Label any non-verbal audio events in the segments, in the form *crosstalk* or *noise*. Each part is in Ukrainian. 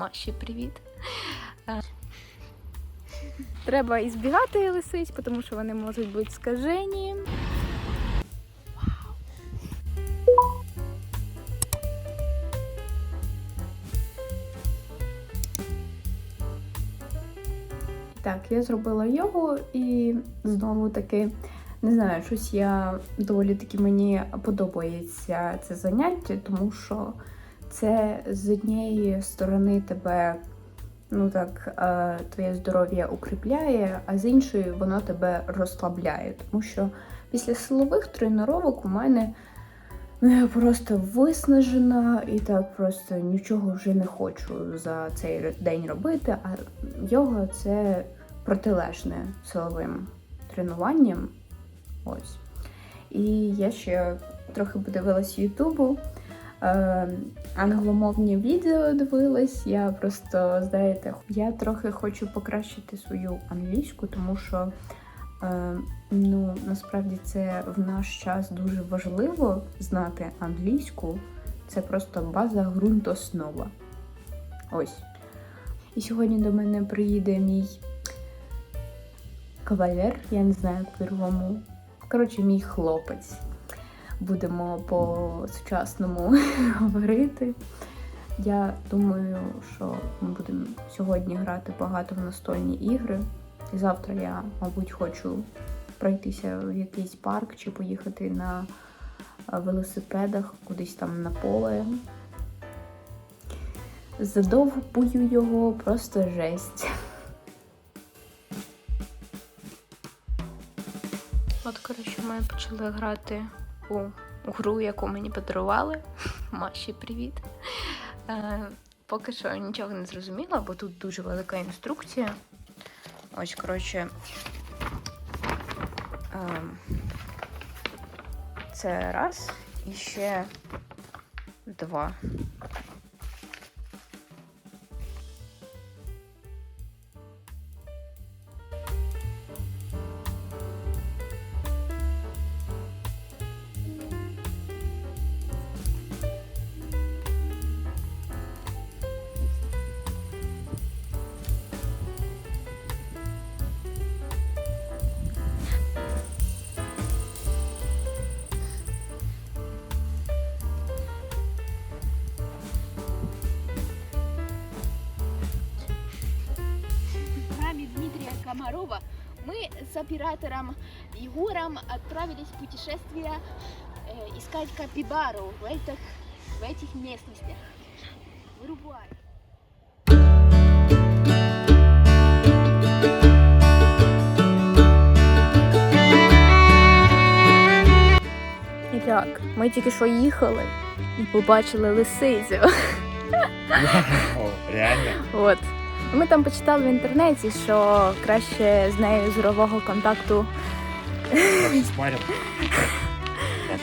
Маші, привіт. Е, Треба ізбігати лисиць, тому що вони можуть бути скажені. Так, я зробила йогу і знову таки не знаю, щось я доволі таки мені подобається це заняття, тому що це з однієї сторони тебе, ну так, е, твоє здоров'я укріпляє, а з іншої воно тебе розслабляє. Тому що після силових тренувань у мене ну, я просто виснажена і так просто нічого вже не хочу за цей день робити. А йога це протилежне силовим тренуванням. Ось. І я ще трохи подивилась Ютубу. Е, англомовні відео дивилась. Я просто, знаєте, я трохи хочу покращити свою англійську, тому що е, ну, насправді це в наш час дуже важливо знати англійську. Це просто база ґрунт основа. Ось. І сьогодні до мене приїде мій кавалер, я не знаю як по-другому. Коротше, мій хлопець. Будемо по-сучасному *laughs* говорити. Я думаю, що ми будемо сьогодні грати багато в настольні ігри. І завтра я, мабуть, хочу пройтися в якийсь парк чи поїхати на е, велосипедах кудись там на поле. Задовбую його просто жесть. От, коротше, ми почали грати у гру, яку мені подарували. *laughs* Маші, привіт. Е, поки що нічого не зрозуміла, бо тут дуже велика інструкція. Ось, коротше. Е, це раз і ще два. Комарова мы с оператором Егором отправились в путешествие э, искать капибару в этих, в этих местностях. Вырубай. І так, ми тільки що їхали і побачили лисицю. О, реально? От. Ми там почитали в інтернеті, що краще з нею зорового контакту.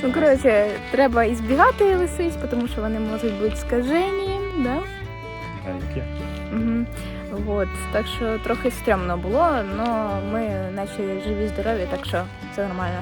Ну, коротше, треба ізбігати лисиць, тому що вони можуть бути скажені. Да? Угу. От. Так що трохи стрьомно було, але ми наче живі здорові, так що все нормально.